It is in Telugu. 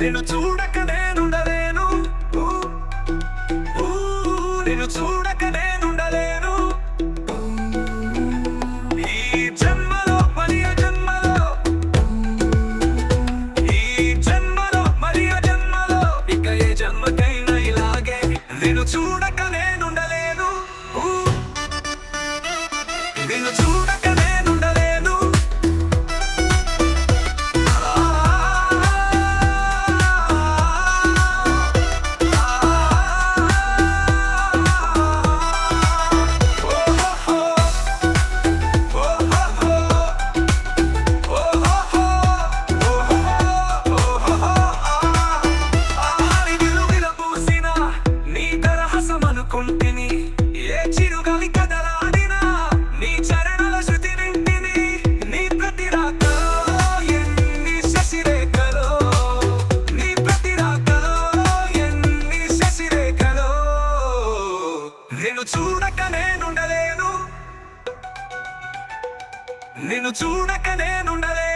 నిన్ను చూడక నేనుండలేను. ఊ, ఊ, నిన్ను చూడక నేనుండలేను. ఈ జన్మలో మరి ఆ జన్మలో ఈ జన్మలో మరి జన్మలో ఇక ఏ జన్మకైనా ఇలాగే నిన్ను చూడక నేనుండలేను. ఊ, నిన్ను చూడక చూడక నేనుండలేను నిన్ను చూడక నేనుండలేను